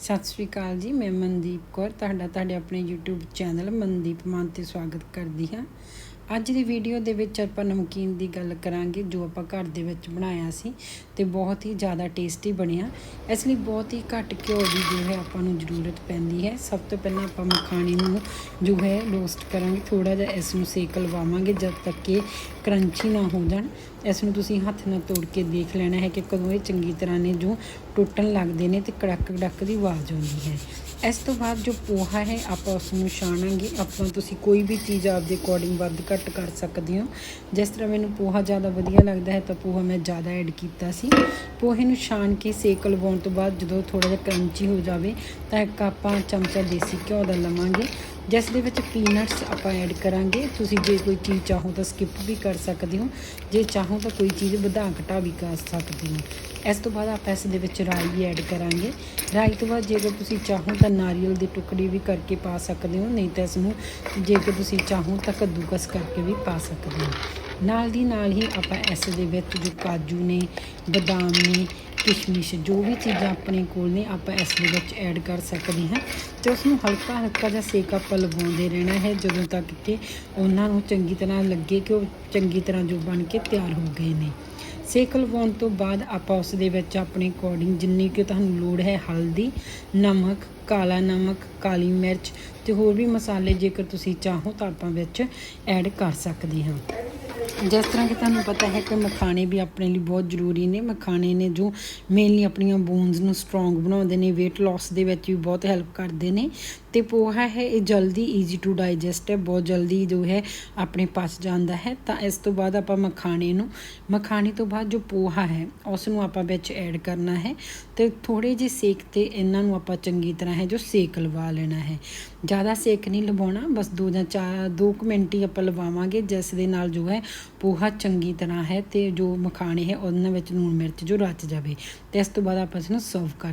ਸਤਿ ਸ਼੍ਰੀ ਅਕਾਲ ਜੀ, ਮੈਂ ਮਨਦੀਪ ਕੌਰ, ਤੁਹਾਡਾ ਤੁਹਾਡੇ ਆਪਣੇ YouTube ਚੈਨਲ ਮਨਦੀਪ ਮਾਨ ਤੇ ਸਵਾਗਤ ਕਰਦੀ ਹਾਂ। ਅੱਜ ਦੀ ਵੀਡੀਓ ਦੇ ਵਿੱਚ ਆਪਾਂ ਨਮਕੀਨ ਦੀ ਗੱਲ ਕਰਾਂਗੇ, ਜੋ ਆਪਾਂ ਘਰ ਦੇ ਵਿੱਚ ਬਣਾਇਆ ਸੀ ਤੇ ਬਹੁਤ ਹੀ ਜ਼ਿਆਦਾ ਟੇਸਟੀ ਬਣਿਆ। ਇਸ ਲਈ ਬਹੁਤ ਹੀ ਘੱਟ ਘਿਓ ਦੀ ਜੋ ਹੈ ਆਪਾਂ ਨੂੰ ਜ਼ਰੂਰਤ ਪੈਂਦੀ ਹੈ। ਸਭ ਤੋਂ ਪਹਿਲਾਂ ਆਪਾਂ ਮਖਾਣੇ ਨੂੰ ਜੋ ਹੈ ਰੋਸਟ ਕਰਾਂਗੇ। ਥੋੜਾ ਜਿਹਾ ਇਸ ਨੂੰ ਸੇਕ ਲਵਾਵਾਂਗੇ ਜਦ ਤੱਕ ਕਿ ਕਰੰਚੀ ਨਾ ਹੋ ਜਾਣ। ਇਸ ਨੂੰ ਤੁਸੀਂ ਹੱਥ ਨਾਲ ਤੋੜ ਕੇ ਦੇਖ ਲੈਣਾ ਹੈ ਕਿ ਕਦੋਂ ਇਹ ਚੰਗੀ ਤਰ੍ਹਾਂ ਨੇ ਜੋ ਟੁੱਟਣ ਲੱਗਦੇ ਨੇ ਤੇ ਕੜਕ ਕੜਕ ਦੀ ਆਵਾਜ਼ ਆਉਂਦੀ ਹੈ। ਇਸ ਤੋਂ ਬਾਅਦ ਜੋ ਪੋਹਾ ਹੈ, ਆਪਾਂ ਉਸ ਨੂੰ ਛਾਣਾਂਗੇ। ਆਪਾਂ ਤੁਸੀਂ ਕੋਈ ਵੀ ਚੀਜ਼ ਆਪਦੇ ਅਕੋਰਡਿੰਗ ਵੱਧ ਘੱਟ ਕਰ ਸਕਦੇ ਹੋ। ਜਿਸ ਤਰ੍ਹਾਂ ਮੈਨੂੰ ਪੋਹਾ ਜ਼ਿਆਦਾ ਵਧੀਆ ਲੱਗਦਾ ਹੈ, ਤਾਂ ਪੋਹਾ ਮੈਂ ਜ਼ਿਆਦਾ ਐਡ ਕੀਤਾ ਸੀ। ਪੋਹੇ ਨੂੰ ਛਾਣ ਕੇ ਸੇਕ ਲਵਾਉਣ ਤੋਂ ਬਾਅਦ ਜਦੋਂ ਥੋੜਾ ਜਿਹਾ ਕਰੰਚੀ ਹੋ ਜਾਵੇ, ਤਾਂ ਇੱਕ ਆਪਾਂ ਚਮਚਾ ਦੇਸੀ ਘਿਓ ਦਾ ਲਵਾਂਗੇ। ਜਿਸ ਦੇ ਵਿੱਚ ਪੀਨਟਸ ਆਪਾਂ ਐਡ ਕਰਾਂਗੇ। ਤੁਸੀਂ ਜੇ ਕੋਈ ਚੀਜ਼ ਚਾਹੋ ਤਾਂ ਸਕਿਪ ਵੀ ਕਰ ਸਕਦੇ ਹੋ। ਜੇ ਚਾਹੋ ਤਾਂ ਕੋਈ ਚੀਜ਼ ਵਧਾ ਘਟਾ ਵੀ ਕਰ ਸਕਦੇ ਹੋ। ਇਸ ਤੋਂ ਬਾਅਦ ਆਪਾਂ ਇਸ ਦੇ ਵਿੱਚ ਰਾਈ ਐਡ ਕਰਾਂਗੇ। ਰਾਈ ਤੋਂ ਬਾਅਦ ਜੇਕਰ ਤੁਸੀਂ ਚਾਹੋ ਤਾਂ ਨਾਰੀਅਲ ਦੀ ਟੁਕੜੀ ਵੀ ਕਰਕੇ ਪਾ ਸਕਦੇ ਹੋ। ਨਹੀਂ ਤਾਂ ਇਸ ਨੂੰ ਜੇਕਰ ਤੁਸੀਂ ਚਾਹੋ ਤਾਂ ਕੱਦੂਕਸ ਕਰਕੇ ਵੀ ਪਾ ਸਕਦੇ ਹੋ। ਨਾਲ ਦੀ ਨਾਲ ਹੀ ਆਪਾਂ ਇਸ ਦੇ ਵਿੱਚ ਜੋ ਕਾਜੂ ਨੇ, ਬਦਾਮ ਨੇ ਕਿਸ਼ਮਿਸ਼, ਜੋ ਵੀ ਚੀਜ਼ਾਂ ਆਪਣੇ ਕੋਲ ਨੇ, ਆਪਾਂ ਇਸ ਦੇ ਵਿੱਚ ਐਡ ਕਰ ਸਕਦੇ ਹਾਂ ਤੇ ਉਸ ਨੂੰ ਹਲਕਾ ਹਲਕਾ ਜਿਹਾ ਸੇਕ ਆਪਾਂ ਲਗਾਉਂਦੇ ਰਹਿਣਾ ਹੈ, ਜਦੋਂ ਤੱਕ ਕਿ ਉਹਨਾਂ ਨੂੰ ਚੰਗੀ ਤਰ੍ਹਾਂ ਲੱਗੇ ਕਿ ਉਹ ਚੰਗੀ ਤਰ੍ਹਾਂ ਜੋ ਬਣ ਕੇ ਤਿਆਰ ਹੋ ਗਏ ਨੇ। ਸੇਕ ਲਵਾਉਣ ਤੋਂ ਬਾਅਦ ਆਪਾਂ ਉਸ ਦੇ ਵਿੱਚ ਆਪਣੇ ਅਕੋਰਡਿੰਗ ਜਿੰਨੀ ਕਿ ਤੁਹਾਨੂੰ ਲੋੜ ਹੈ, ਹਲਦੀ, ਨਮਕ, ਕਾਲਾ ਨਮਕ, ਕਾਲੀ ਮਿਰਚ ਤੇ ਹੋਰ ਵੀ ਮਸਾਲੇ ਜੇਕਰ ਤੁਸੀਂ ਚਾਹੋ ਤਾਂ ਆਪਾਂ ਵਿੱਚ ਐਡ ਕਰ ਸਕਦੇ ਹਾਂ। ਜਿਸ ਤਰ੍ਹਾਂ ਕਿ ਤੁਹਾਨੂੰ ਪਤਾ ਹੈ ਕਿ ਮਖਾਣੇ ਵੀ ਆਪਣੇ ਲਈ ਬਹੁਤ ਜ਼ਰੂਰੀ ਨੇ। ਮਖਾਣੇ ਨੇ ਜੋ ਮੇਨਲੀ ਆਪਣੀਆਂ ਬੋਨਸ ਨੂੰ ਸਟਰੋਂਗ ਬਣਾਉਂਦੇ ਨੇ, weight loss ਦੇ ਵਿੱਚ ਵੀ ਬਹੁਤ ਹੈਲਪ ਕਰਦੇ ਨੇ। ਤੇ ਪੋਹਾ ਹੈ, ਇਹ ਜਲਦੀ ਈਜ਼ੀ ਟੂ ਡਾਈਜੈਸਟ ਹੈ, ਬਹੁਤ ਜਲਦੀ ਜੋ ਹੈ ਆਪਣੇ ਪਚ ਜਾਂਦਾ ਹੈ। ਤਾਂ ਇਸ ਤੋਂ ਬਾਅਦ ਆਪਾਂ ਮਖਾਣੇ ਨੂੰ, ਮਖਾਣੇ ਤੋਂ ਬਾਅਦ ਜੋ ਪੋਹਾ ਹੈ ਉਸ ਨੂੰ ਆਪਾਂ ਵਿੱਚ ਐਡ ਕਰਨਾ ਹੈ। ਤੇ ਥੋੜੇ ਜਿਹੇ ਸੇਕ ਤੇ ਇਹਨਾਂ ਨੂੰ ਆਪਾਂ ਚੰਗੀ ਤਰ੍ਹਾਂ ਹੈ ਜੋ ਸੇਕ ਲਵਾ ਲੈਣਾ ਹੈ। ਜ਼ਿਆਦਾ ਸੇਕ ਨਹੀਂ ਲਵਾਉਣਾ, ਬਸ ਦੋ ਜਾਂ ਚਾਰ, ਦੋ ਕੁ ਮਿੰਟ ਹੀ ਆਪਾਂ ਲਵਾਵਾਂਗੇ, ਜਿਸ ਦੇ ਨਾਲ ਜੋ ਹੈ ਪੋਹਾ ਚੰਗੀ ਤਰ੍ਹਾਂ ਹੈ ਅਤੇ ਜੋ ਮਖਾਣੇ ਹੈ, ਉਹਨਾਂ ਵਿੱਚ ਲੂਣ ਮਿਰਚ ਜੋ ਰਚ ਜਾਵੇ ਅਤੇ ਇਸ ਤੋਂ ਬਾਅਦ ਆਪਾਂ ਇਸਨੂੰ ਸਰਵ ਕਰ